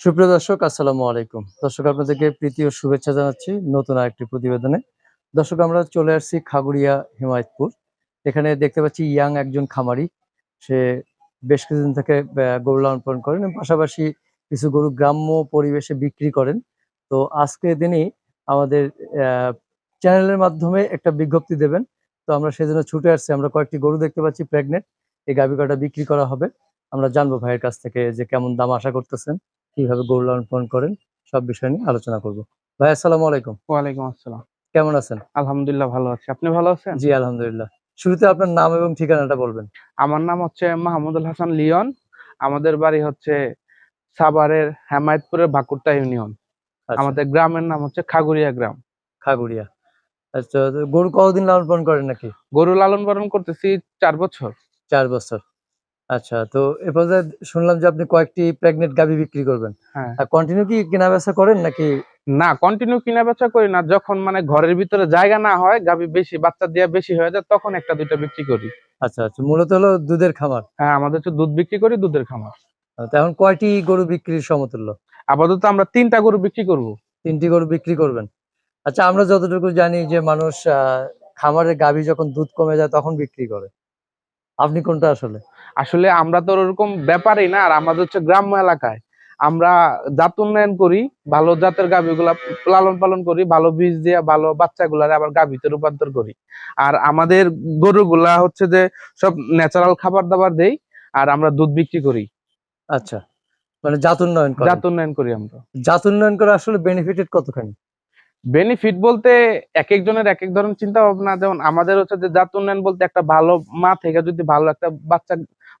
সুপ্রিয় দর্শক, আসসালামু আলাইকুম। দর্শক, আপনাদেরকে প্রীতি ও শুভেচ্ছা জানাচ্ছি নতুন আরেকটি প্রতিবেদনে। দর্শক, আমরা চলে আসছি খাগুড়িয়া, হিমায়তপুর। এখানে দেখতে পাচ্ছি ইয়াং একজন খামারি। সে বেশ কিছুদিন থেকে গরু লালন পালন করেন পাশাপাশি কিছু গরু গ্রাম্য পরিবেশে বিক্রি করেন। তো আজকে দিনই আমাদের চ্যানেলের মাধ্যমে একটা বিজ্ঞপ্তি দেবেন। তো আমরা সেজন্য ছুটে আসছি। আমরা কয়েকটি গরু দেখতে পাচ্ছি প্রেগনেন্ট। এই গাভী কটা বিক্রি করা হবে। আমরা জানব ভাইয়ের কাছ থেকে যে কেমন দাম আশা করতেছেন। কীভাবে গরু লালন পালন করেন সব বিষয় নিয়ে আলোচনা করব। ভাই আসসালামু আলাইকুম। ওয়ালাইকুম আসসালাম। কেমন আছেন? আলহামদুলিল্লাহ ভালো আছি। আপনি ভালো আছেন? জি আলহামদুলিল্লাহ। শুরুতে আপনার নাম এবং ঠিকানাটা বলবেন। আমার নাম হচ্ছে মাহমুদুল হাসান লিওন। আমাদের বাড়ি হচ্ছে সাভারের হেমায়তপুরের বাকুরটা ইউনিয়ন। আচ্ছা, আমাদের গ্রামের নাম হচ্ছে খাগুড়িয়া গ্রাম। খাগুড়িয়া। আচ্ছা গরু কতদিন লালন পালন করেন নাকি? গরু লালন পালন করতেছি চার বছর। চার বছর। আচ্ছা তো এ পর্যায়ে শুনলাম যে আপনি কয়েকটি প্রেগনেন্ট গাভী বিক্রি করবেন। হ্যাঁ। কন্টিনিউ কি কেনা বেচা করেন নাকি? না কন্টিনিউ কিনা বেচা করি না। যখন মানে ঘরের ভিতরে জায়গা না হয় গাবি বেশি বাচ্চা দিয়ে বেশি হয়ে যায় তখন একটা দুইটা বিক্রি করি। আচ্ছা আচ্ছা মূলত হলো দুধের খামার? হ্যাঁ আমাদের হচ্ছে দুধ বিক্রি করি দুধের খামার। এখন কয়টি গরু বিক্রির সমতুল্য? আপাতত আমরা তিনটা গরু বিক্রি করব। তিনটি গরু বিক্রি করবেন। আচ্ছা আমরা যতটুকু জানি যে মানুষ আহ, খামারের গাভী যখন দুধ কমে যায় তখন বিক্রি করে। আপনি কোনটা আসলে? আসলে আমরা তো ওরকম ব্যাপারই না আর আমাদের হচ্ছে গ্রাম্য এলাকায়। আমরা জাত উন্নয়ন করি ভালো জাতের গাভীগুলা লালন পালন করি ভালো বীজ দিয়ে ভালো বাচ্চাগুলারে আবার গাভীতে রূপান্তর করি। আর আমাদের গরুগুলা হচ্ছে যে সব ন্যাচারাল খাবার দাবার দেই আর আমরা দুধ বিক্রি করি। আচ্ছা মানে জাত উন্নয়ন জাত উন্নয়ন করি আমরা। জাত উন্নয়ন করে আসলে বেনিফিটেড কতখানি? বেনিফিট বলতে এক একজনের এক এক ধরনের চিন্তা ভাবনা যেমন আমাদের হচ্ছে যে জাত উন্নয়ন বলতে একটা ভালো মা থেকে যদি ভালো একটা বাচ্চা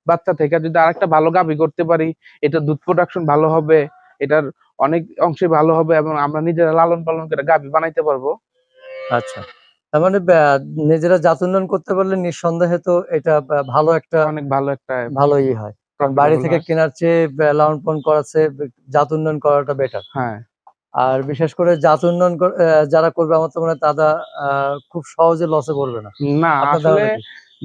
বাচ্চা থেকে যদি আরেকটা ভালো গাভী করতে পারি এটা দুধ প্রোডাকশন ভালো হবে এটার অনেক অংশে ভালো হবে এবং আমরা নিজেরা লালন পালন করে গাভী বানাইতে পারব। আচ্ছা। তার মানে নিজেরা জাত উন্নয়ন করতে পারলে নিঃসন্দেহে তো এটা ভালো একটা অনেক ভালো একটা ভালোই হয়। কারণ বাড়ি থেকে কেনার চেয়ে লালন পালন করার চেয়ে জাত উন্নয়ন করাটা বেটার হ্যাঁ। আর বিশেষ করে জাত উন্নয়ন যারা করবে আমার তো মনে হয় তারা খুব সহজে লসে পড়বে না। না আসলে?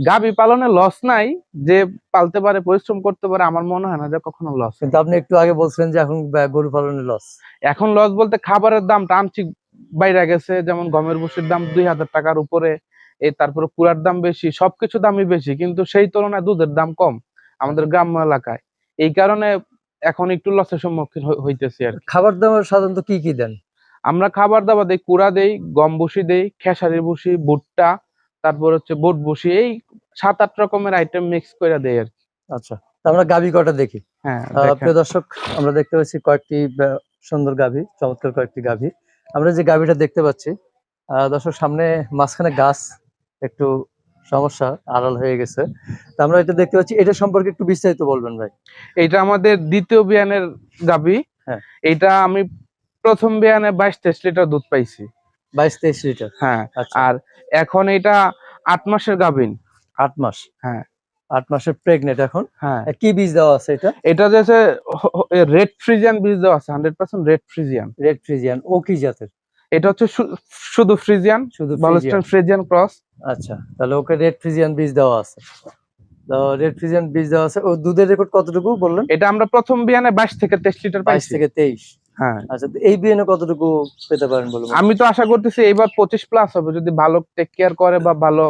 গাভী পালনে লস নাই যে পালতে পারে পরিশ্রম করতে পারে আমার মনে হয় না যে কখনো লস কিন্তু আপনি একটু আগে বলছিলেন যে এখন গরু পালনে লস এখন লস বলতে খাবারের দামটা আংশিক বাইরে গেছে যেমন গমের ভুসির দাম দুই হাজার টাকার উপরে এই তারপরে কুড়ার দাম বেশি সবকিছু দামই বেশি কিন্তু সেই তুলনায় দুধের দাম কম আমাদের গ্রাম্য এলাকায়। এই কারণে এখন একটু লসের সম্মুখীন হই- হইতেছি আর খাবার দাবার সাধারণত কি কি দেন? আমরা খাবার দাবার দেই কুড়া দেই গম ভুসি দেই খেসারির ভুসি ভুট্টা তারপর হচ্ছে বুট ভুসি এই সাত আট রকমের আইটেম মিক্স করে দেই আর। আচ্ছা তা আমরা গাভী কটা দেখি? হ্যাঁ প্রিয় দর্শক আমরা দেখতে পাচ্ছি কয়েকটি সুন্দর গাভী চমৎকার কয়েকটি গাভী। আমরা যে গাভীটা দেখতে পাচ্ছি আহ, দর্শক সামনে মাঝখানে গাছ একটু সমস্যা আড়াল হয়ে গেছে। তা আমরা এটা দেখতে পাচ্ছি এটা সম্পর্কে একটু বিস্তারিত বলবেন ভাই। এটা আমাদের দ্বিতীয় বিয়ানের গাবি। হ্যাঁ। এইটা আমি প্রথম বিয়ানে বাইশ তেইশ লিটার দুধ পাইছি। বাইশ তেইশ লিটার? হ্যাঁ আচ্ছা। আর এখন এটা আট মাসের গাভিন আট মাস? হ্যাঁ। আট মাসের প্রেগনেন্ট এখন? হ্যাঁ। কি বীজ দেওয়া আছে এটা? এটা যে রেড ফ্রিজিয়ান বীজ দেওয়া আছে hundred percent red Friesian red Friesian ও কি জাতের? এটা হচ্ছে শুধু ফ্রিজিয়ান শুধু বলস্টাইন ফ্রিজিয়ান। ক্রস। আচ্ছা তাহলে ওকে রেড ফ্রিজিয়ান বীজ দেওয়া আছে। তো রেড ফ্রিজিয়ান বীজ দেওয়া আছে। ও দুধের রেকর্ড কতটুকু বললেন? এটা আমরা প্রথম বিয়ানে বাইশ থেকে তেইশ লিটার বাইশ পাইছি থেকে তেইশ। হ্যাঁ। আচ্ছা এই বিয়ানে কতটুকু পেতে পারেন বলুন? আমি তো আশা করতেছি এইবার পঁচিশ প্লাস হবে। যদি ভালো টেক কেয়ার করে বা ভালো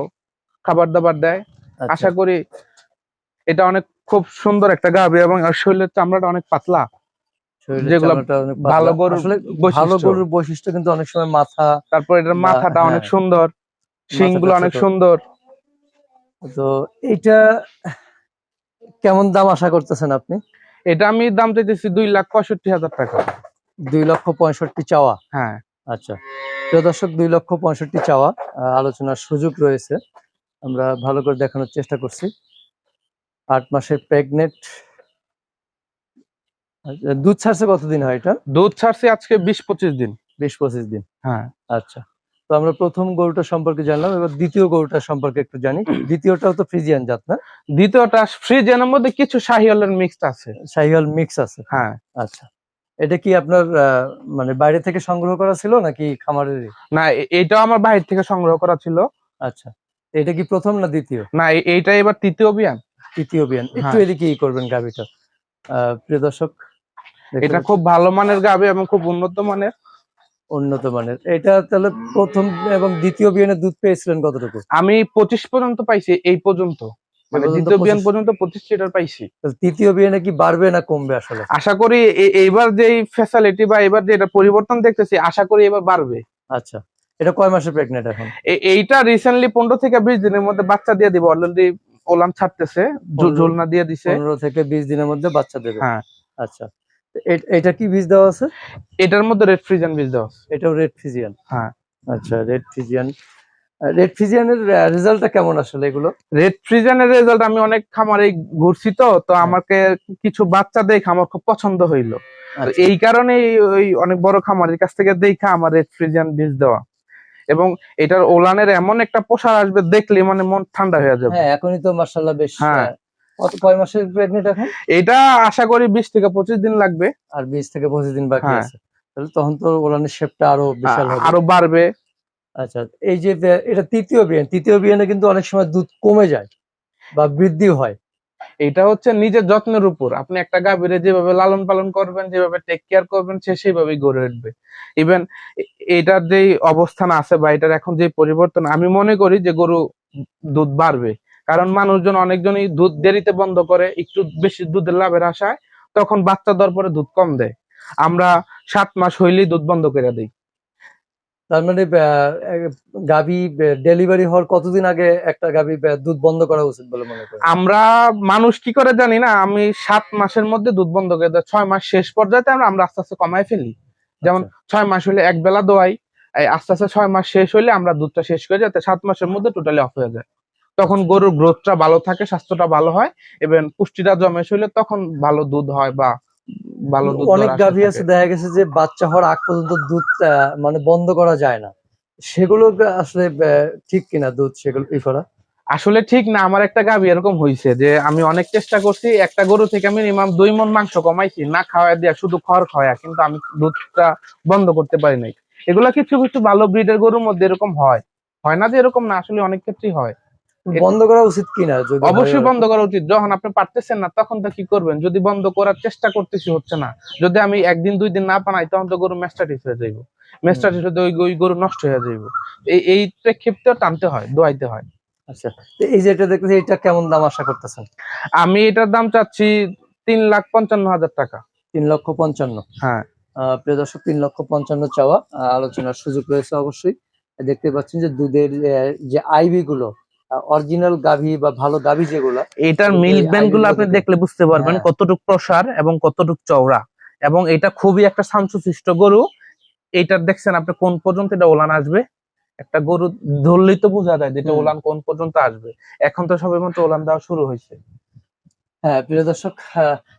খাবার দাবার দেয় আচ্ছা। আশা করি এটা অনেক খুব সুন্দর একটা গাভী এবং শরীরের চামড়াটা অনেক পাতলা। যেগুলো ভালো। গরুর। ভালো গরুর বৈশিষ্ট্য কিন্তু অনেক সময় মাথা তারপর এটার মাথাটা হ্যাঁ। অনেক সুন্দর শিংগুলো অনেক সুন্দর। তো এইটা কেমন দাম আশা করতেছেন আপনি? এটা আমি দাম চাইতেছি দুই লাখ পঁয়ষট্টি হাজার টাকা। দুই লক্ষ পঁয়ষট্টি চাওয়া? হ্যাঁ। আচ্ছা। প্রিয় দর্শক দুই লক্ষ পঁয়ষট্টি চাওয়া আলোচনার সুযোগ রয়েছে। আমরা ভালো করে দেখানোর চেষ্টা করছি। আট মাসের প্রেগনেন্ট দুধ ছাড়ছে কতদিন হয় এটা? দুধ ছাড়ছি আজকে বিশ পঁচিশ দিন। বিশ পঁচিশ দিন। হ্যাঁ। আচ্ছা তো আমরা প্রথম গরুটা সম্পর্কে জানলাম এবার দ্বিতীয় গরুটা সম্পর্কে একটু জানি। দ্বিতীয়টাও তো ফ্রিজিয়ান জাত না? দ্বিতীয়টা ফ্রিজের মধ্যে কিছু শাহিওয়ালের মিক্সড আছে। শাহিওয়াল মিক্স আছে। হ্যাঁ। আচ্ছা এটা কি আপনার মানে বাইরে থেকে সংগ্রহ করা ছিল নাকি খামারের? না এ- এইটাও আমার বাইরে থেকে সংগ্রহ করা ছিল। আচ্ছা এটা কি প্রথম না দ্বিতীয়? না এ- এইটা এবার তৃতীয় বিয়ান তৃতীয় বিয়ান একটু হ্যাঁ। এদিকে করবেন গাভিটা। আহ প্রিয় দর্শক এটা খুব ভালো মানের গাবে এবং খুব উন্নত মানের। উন্নত মানের। এটা তাহলে প্রথম এবং দ্বিতীয় বিয়ানের দুধ পেয়েছিলেন কতটুকু? আমি পঁচিশ পর্যন্ত পাইছি এই পর্যন্ত। মানে দ্বিতীয় বিয়ান পর্যন্ত পঁচিশ লিটার পাইছি। তাহলে তৃতীয় বিয়ানে কি বাড়বে না কমবে আসলে? আশা করি এইবার যে ফ্যাসিলিটি বা এবার যে এটা পরিবর্তন দেখতেছি আশা করি এবার বাড়বে। আচ্ছা। এটা কয় মাসে প্রেগনেন্ট এখন? এইটা রিসেন্টলি পনেরো থেকে বিশ দিনের মধ্যে বাচ্চা দিয়ে দিব। অলরেডি ওলান ছাড়তেছে ঝুলনা দিয়ে দিছে। পনেরো থেকে বিশ দিনের মধ্যে বাচ্চা দেবে। হ্যাঁ। আচ্ছা। এটা কি বীজ দেওয়া আছে এটার মধ্যে রেড ফ্রিজান বীজ দেওয়া আছে। এটাও রেড ফিজিয়ান হ্যাঁ। আচ্ছা রেড ফিজিয়ান রেড ফিজিয়ানের রেজাল্টটা কেমন আসলে এগুলো রেড ফ্রিজানের রেজাল্ট আমি অনেক খামারে ঘুরছি তো তো হ্যাঁ। আমাকে কিছু বাচ্চা দেখে আমার খুব পছন্দ হইল আচ্ছা। এই কারণেই ওই অনেক বড় খামারের কাছ থেকে দেখা আমার রেড ফ্রিজান বীজ দেওয়া এবং এটার ওলানের এমন একটা পোশাক আসবে দেখলে মানে মন ঠান্ডা হয়ে যাবে হ্যাঁ এখনই তো মার্শাল্লাহ বেশ হ্যাঁ। কত কয় মাসের প্রেগনেন্ট এখন? এটা আশা করি বিশ থেকে পঁচিশ দিন লাগবে। আর বিশ থেকে পঁচিশ দিন বাকি হ্যাঁ। আছে। তাহলে তখন তো ওলানের শেপটা আরও বিশাল হবে। আরও বাড়বে। আচ্ছা এই যে এটা তৃতীয় বিয়ান তৃতীয় বিয়ানে কিন্তু অনেক সময় দুধ কমে যায় বা বৃদ্ধি হয়। এটা হচ্ছে নিজের যত্নের উপর। আপনি একটা গাভীরে যেভাবে লালন পালন করবেন যেভাবে টেক কেয়ার করবেন সে সেইভাবেই গড়ে উঠবে। ইভেন এটার যে অবস্থান আছে বা এটার এখন যে পরিবর্তন আমি মনে করি যে গরু দুধ বাড়বে। কারণ মানুষজন অনেকজনই দুধ দেরিতে বন্ধ করে একটু বেশি দুধের লাভের আশায় তখন বাচ্চা দেওয়ার পরে দুধ কম দেয়। আমরা সাত মাস হইলেই দুধ বন্ধ করে দিই। তার মানে গাবি ডেলিভারি হওয়ার কতদিন আগে একটা গাবি দুধ বন্ধ করা উচিত বলে মনে করেন? আমরা মানুষ কি করে জানি না আমি সাত মাসের মধ্যে দুধ বন্ধ করে দেয় ছয় মাস শেষ পর্যায়ে আমরা আমরা আস্তে আস্তে কমায় ফেলি। যেমন আচ্ছা, ছয় মাস হলে এক বেলা দোয়াই আস্তে আস্তে ছয় মাস শেষ হলে আমরা দুধটা শেষ করে যাতে সাত মাসের মধ্যে টোটালি অফ হয়ে যায়। তখন গরুর গ্রোথটা ভালো থাকে স্বাস্থ্যটা ভালো হয় এবং পুষ্টিটা জমে হইলে তখন ভালো দুধ হয় বা ভালো দুধ অনেক গাভী আছে দেখা গেছে যে বাচ্চা হওয়ার আগ পর্যন্ত দুধ মানে বন্ধ করা যায় না। সেগুলো আসলে ঠিক কিনা দুধ সেগুলো ই করা আসলে ঠিক না আমার একটা গাভী এরকম হয়েছে যে আমি অনেক চেষ্টা করছি একটা গরু থেকে আমি মিনিমাম দুই মন মাংস কমাইছি না খাওয়া দিয়া শুধু খড় খাওয়া কিন্তু আমি দুধটা বন্ধ করতে পারি নাই। এগুলা কিছু কিছু ভালো ব্রিডের গরুর মধ্যে এরকম হয়। হয় না যে এরকম না আসলে অনেক ক্ষেত্রেই হয়। বন্ধ করা উচিত কিনা অবশ্যই বন্ধ করা উচিত। যখন আপনি পারতেছেন না তখন তো কি করবেন? যদি বন্ধ করার চেষ্টা করতেছি হচ্ছে না। যদি আমি একদিন দুই দিন না বানাই তখন তো গরু ম্যাস্টাটিস হয়ে যাইব। ম্যাস্টাটিস হতে ওই গরু নষ্ট হয়ে যাইব। এই এই প্রেক্ষিপ্তে টানতে হয় দোয়াইতে হয়। আচ্ছা এই যে এটা দেখতেছি এটা কেমন দাম আশা করতেছেন? আমি এটার দাম চাচ্ছি তিন লাখ পঞ্চান্ন হাজার টাকা। তিন লক্ষ পঞ্চান্ন। হ্যাঁ। প্রিয় দর্শক তিন লক্ষ পঞ্চান্ন চাওয়া আলোচনার সুযোগ রয়েছে অবশ্যই। দেখতে পাচ্ছেন যে দুধের যে আইভি গুলো অরিজিনাল গাভী বা ভালো গাভী যেগুলো এটার মিল্ক ব্যান্ডগুলো আপনি দেখলে বুঝতে পারবেন হ্যাঁ। কতটুক প্রসার এবং কতটুক চওড়া। এবং এটা খুবই একটা শান্তশিষ্ট গরু। এইটার দেখছেন আপনি কোন পর্যন্ত এটা ওলান আসবে? একটা গরু ধরলেই তো বোঝা যায় যে এটা ওলান কোন পর্যন্ত আসবে। এখন তো সবে মাত্র ওলান দেওয়া শুরু হয়েছে। হ্যাঁ প্রিয় দর্শক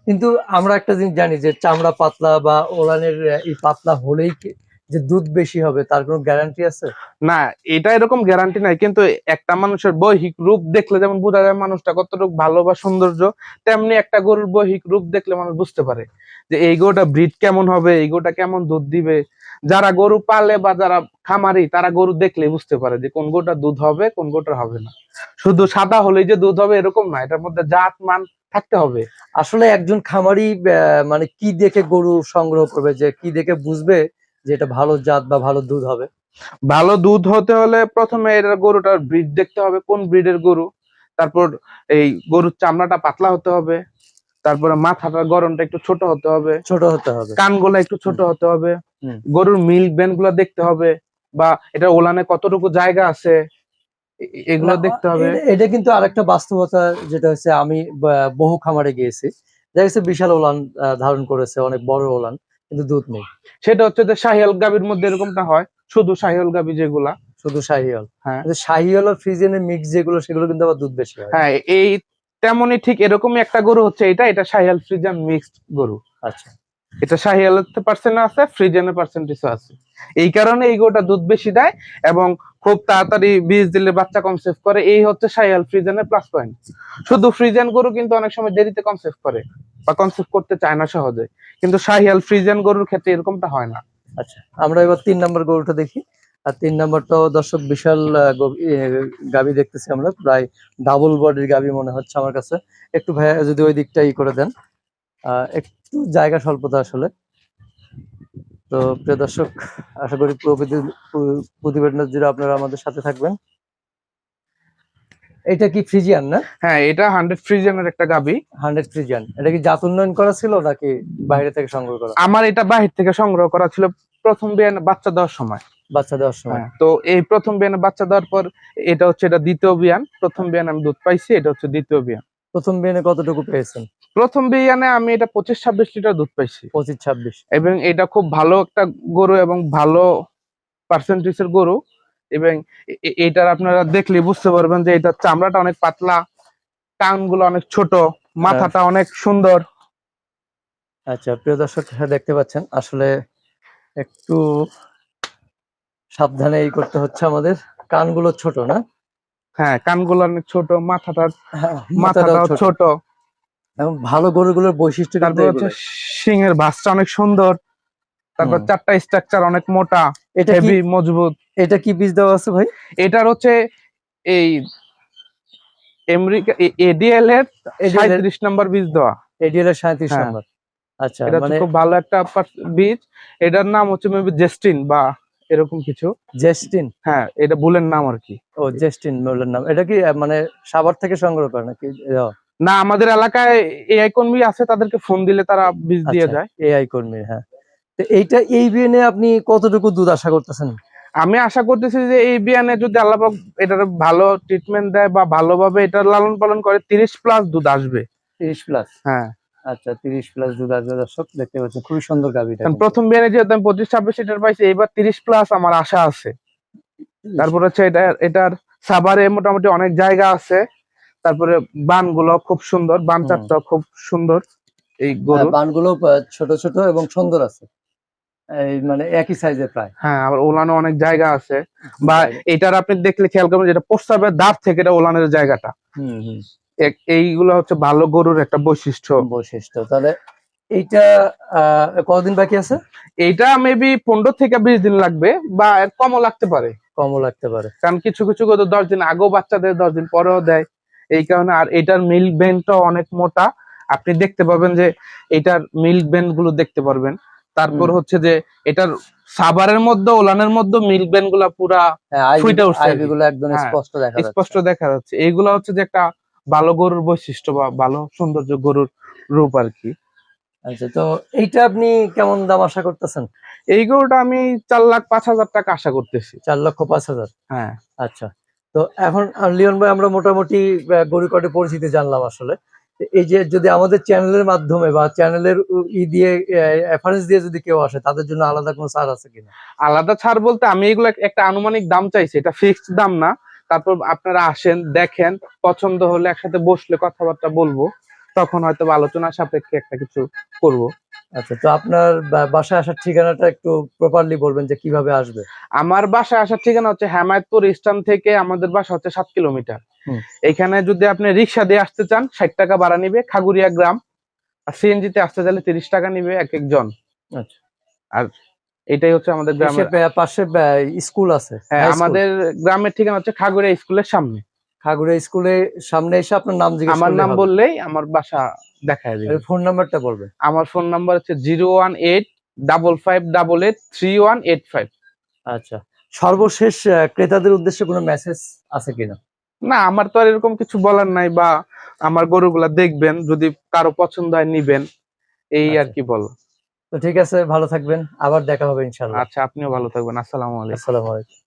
কিন্তু আমরা একটা জিনিস জানি যে চামড়া পাতলা বা ওলানের পাতলা হলেই কি- যে দুধ বেশি হবে তার কোনো গ্যারান্টি আছে? না এটা এরকম গ্যারান্টি নাই কিন্তু একটা মানুষের বৈহিক রূপ দেখলে যেমন বোঝা যায় মানুষটা কতটুকু ভালো বা সৌন্দর্য তেমনি একটা গরুর বৈহিক রূপ দেখলে মানুষ বুঝতে পারে যে এই গরুটা ব্রিড কেমন হবে এই গরুটা কেমন দুধ দিবে। যারা গরু পালে বা যারা খামারি তারা গরু দেখলে বুঝতে পারে যে কোন গরুটা দুধ হবে কোন গরুটা হবে না। শুধু সাদা হলেই যে দুধ হবে এরকম না এটার মধ্যে জাত মান থাকতে হবে। আসলে একজন খামারি মানে কি দেখে গরু সংগ্রহ করবে যে কি দেখে বুঝবে যে এটা ভালো জাত বা ভালো দুধ হবে। ভালো দুধ হতে হলে প্রথমে এটা গরুটার ব্রিড দেখতে হবে কোন ব্রিডের গরু। তারপর এই গরুর চামড়াটা পাতলা হতে হবে তারপরে মাথাটার গরমটা একটু ছোট হতে হবে ছোট হতে হবে। কানগুলা একটু ছোট হতে হবে গরুর মিল্ক ব্যান্ডগুলা দেখতে হবে বা এটা ওলানে কতটুকু জায়গা আছে এগুলো দেখতে হবে। এটা- কিন্তু আরেকটা বাস্তবতা যেটা হচ্ছে আমি বহু খামারে গিয়েছি। দেখা গেছে বিশাল ওলান ধারণ করেছে অনেক বড় ওলান। কিন্তু দুধ নেই। সেটা হচ্ছে যে শাহিয়াল গাবির মধ্যে এরকমটা হয় শুধু শাহিয়াল গাবি যেগুলা। শুধু শাহিয়াল হ্যাঁ। শাহিয়াল আর ফ্রিজিয়ানের মিক্স যেগুলো সেগুলো কিন্তু আবার দুধ বেশি হয়। হ্যাঁ এই তেমনই ঠিক এরকমই একটা গরু হচ্ছে এটা এটা শাহিয়াল ফ্রিজান মিক্সড গরু। আচ্ছা। এটা শাহিয়ালের পার্সেন্ট আছে ফ্রিজেনের পার্সেন্টেজও আছে। এই কারণে এই গরুটা দুধ বেশি দেয় এবং খুব তাড়াতাড়ি বীজ দিলে বাচ্চা কনসেপ্ট করে। এই হচ্ছে শাহিয়াল ফ্রিজেনের প্লাস পয়েন্ট শুধু ফ্রিজেন গরু কিন্তু অনেক সময় দেরিতে কনসেপ্ট করে বা কনসেপ্ট করতে চায় না সহজে। কিন্তু শাহিয়াল ফ্রিজেন গরুর ক্ষেত্রে এরকমটা হয় না। আচ্ছা আমরা এবার তিন নম্বর গরুটা দেখি। আর তিন নম্বরটাও দর্শক বিশাল আহ, গো- এ, গাভী দেখতেছি আমরা প্রায় ডাবল বডির গাবি মনে হচ্ছে আমার কাছে। একটু ভাইয়া যদি ওই দিকটা ই করে দেন। একটু জায়গা স্বল্পতা আসলে। তো প্রিয় দর্শক আশা করি পুরো প্রতি- প্রতিবেদনের জুড়ে আপনারা আমাদের সাথে থাকবেন। এটা কি ফ্রিজিয়ান না? হ্যাঁ এটা হান্ড্রেড ফ্রিজেনের একটা গাবি। হান্ড্রেড ফ্রিজিয়ান এটা কি জাত উন্নয়ন করা ছিল নাকি বাইরে থেকে সংগ্রহ করা? আমার এটা বাহির থেকে সংগ্রহ করা ছিল প্রথম বিয়ানে বাচ্চা দেওয়ার সময়। বাচ্চা দেওয়ার সময়। হ্যাঁ, তো এই প্রথম বিয়ানে বাচ্চা দেওয়ার পর এটা হচ্ছে এটা দ্বিতীয় বিয়ান। প্রথম বিয়ানে আমি দুধ পাইছি এটা হচ্ছে দ্বিতীয় বিয়ান। প্রথম বিয়ানে কতটুকু পেয়েছেন? প্রথম বিয়ানে আমি এটা পঁচিশ ছাব্বিশ লিটার দুধ পাইছি। পঁচিশ ছাব্বিশ। এবং এটা খুব ভালো একটা গরু এবং ভালো পার্সেন্টেজের গরু। এবং এটার আপনারা দেখলে বুঝতে পারবেন যে এটার চামড়াটা অনেক পাতলা টান অনেক ছোট মাথাটা অনেক সুন্দর। আচ্ছা প্রিয় দর্শক হ্যাঁ, দেখতে পাচ্ছেন। আসলে একটু সাবধানে এই করতে হচ্ছে আমাদের। কানগুলো ছোট না? হ্যাঁ কানগুলো অনেক ছোট মাথাটা হ্যাঁ, মাথাটাও ছোট। এবং ভালো গরুগুলোর বৈশিষ্ট্য তারপর হচ্ছে এগুলোই। সিংহের ভাসটা অনেক সুন্দর। তারপর চারটা স্ট্রাকচার অনেক মোটা এটা হেভি মজবুত। এটা কি বীজ দেওয়া আছে ভাই? এটার হচ্ছে এই আমেরিকা এডিএল এর সাঁত্রিশ নাম্বার বীজ দেওয়া। এডিএল এর সাঁত্রিশ হ্যাঁ। নম্বর। আচ্ছা এটা মানে খুব ভালো একটা বীজ। এটার নাম হচ্ছে মেবি জেস্টিন বা এরকম কিছু। জেস্টিন হ্যাঁ এটা বুলের নাম আর কি। ও জেস্টিন মোলের নাম। এটা কি মানে সাভার থেকে সংগ্রহ করে নাকি? না আমাদের এলাকায় এআই কর্মী আছে তাদেরকে ফোন দিলে তারা বীজ দিয়ে আচ্ছা। যায়। এআই কর্মী হ্যাঁ। তো এইটা এই বিএনএ আপনি কতটুকু দুধ আশা করতেছেন? আমি আশা করতেছি যে এই বিয়ানে যদি আল্লাহ এটার ভালো ট্রিটমেন্ট দেয় বা ভালোভাবে এটা লালন পালন করে তিরিশ প্লাস দুধ আসবে। তিরিশ প্লাস হ্যাঁ। আচ্ছা তিরিশ প্লাস দুধ আসবে দর্শক দেখতে পাচ্ছেন খুবই সুন্দর গাভিটা কারণ প্রথম বিয়ানে যেহেতু আমি পঁচিশ ছাব্বিশ লিটার পাইছি এবার তিরিশ প্লাস আমার আশা আছে। তারপর হচ্ছে এটা এটার সাভারে মোটামুটি অনেক জায়গা আছে। তারপরে বানগুলো খুব সুন্দর বান। চারটা খুব সুন্দর এই গরু। বানগুলো ছোট ছোট এবং সুন্দর আছে। এই মানে একই সাইজের প্রায়। হ্যাঁ আবার ওলানো অনেক জায়গা আছে। বা এটার আপনি দেখলে খেয়াল করবেন যেটা প্রস্তাবের দাঁত থেকে এটা ওলানের জায়গাটা। হুম হুম। এক- এইগুলো হচ্ছে ভালো গরুর একটা বৈশিষ্ট্য। বৈশিষ্ট্য। তাহলে এইটা আহ, কতদিন বাকি আছে? এইটা মেবি পনেরো থেকে বিশ দিন লাগবে বা কমও লাগতে পারে। কমও লাগতে পারে। কারণ কিছু কিছু গরু দশ দিন আগেও বাচ্চা দেয় দশ দিন পরেও দেয়। এই কারণে আর এটার মিল্ক বেনটাও অনেক মোটা। আপনি দেখতে পাবেন যে এটার মিল্ক বেনগুলো দেখতে পারবেন। তারপর হচ্ছে যে এটার সাবারের মধ্যে ওলানের মধ্যে মিল্ক বেনগুলা পুরা হ্যাঁ ফুইটা উঠছে আর কি। আইভি গুলো একদম হ্যাঁ, স্পষ্ট দেখা যাচ্ছে। স্পষ্ট দেখা যাচ্ছে। এইগুলা হচ্ছে যে একটা ভালো গরুর বৈশিষ্ট্য বা ভালো সৌন্দর্য গরুর রূপ আর কি। আচ্ছা তো এইটা আপনি কেমন দাম আশা করতেছেন? এই গরুটা আমি চার লাখ পাঁচ হাজার টাকা আশা করতেছি। চার লক্ষ পাঁচ হাজার? হ্যাঁ। আচ্ছা। তো এখন লিওন ভাই আমরা মোটামুটি আহ, গরু কটে পরিচিতি জানলাম আসলে। এই যে যদি আমাদের চ্যানেলের মাধ্যমে বা চ্যানেলের ই দিয়ে রেফারেন্স দিয়ে যদি কেউ আসে তাদের জন্য আলাদা কোনো ছাড় আছে কিনা? আলাদা ছাড় বলতে আমি এগুলো একটা আনুমানিক দাম চাইছি। এটা ফিক্সড দাম না। তারপর আপনারা আসেন দেখেন পছন্দ হলে একসাথে বসলে কথাবার্তা বলব। তখন হয়তো আলোচনা সাপেক্ষে একটা কিছু করব। আচ্ছা তো আপনার বাসায় আসার ঠিকানাটা একটু প্রপারলি বলবেন যে কীভাবে আসবে? আমার বাসায় আসার ঠিকানা হচ্ছে হেমায়তপুর স্টান থেকে আমাদের বাসা হচ্ছে সাত কিলোমিটার। এখানে যদি আপনি রিক্সা দিয়ে আসতে চান ষাট টাকা ভাড়া নিবে খাগুরিয়া গ্রাম। আর সিএনজি তে আসতে চাইলে তিরিশ টাকা নিবে এক একজন। আচ্ছা। আর এটাই হচ্ছে আমাদের গ্রামের পাশে স্কুল আছে। হ্যাঁ আমাদের গ্রামের ঠিকানা হচ্ছে খাগুরিয়া স্কুলের সামনে। খাগুড়া স্কুলের সামনে এসে আপনার নাম জিজ্ঞেস আমার নাম। বললেই আমার বাসা দেখায় দিবে। ফোন নাম্বারটা বলবেন। আমার ফোন নাম্বার হচ্ছে zero one eight double five double eight three one eight five. আচ্ছা। সর্বশেষ ক্রেতাদের উদ্দেশ্যে কোনো মেসেজ আছে কিনা? না আমার তো আর এরকম কিছু বলার নাই বা আমার গরুগুলা দেখবেন যদি কারও পছন্দ হয় নিবেন এই আর আচ্ছা। কি বল। তো ঠিক আছে ভালো থাকবেন। আবার দেখা হবে ইনশাল্লাহ আচ্ছা আপনিও ভালো থাকবেন। আসসালামু আলাইকুম। আসসালামু আলাইকুম।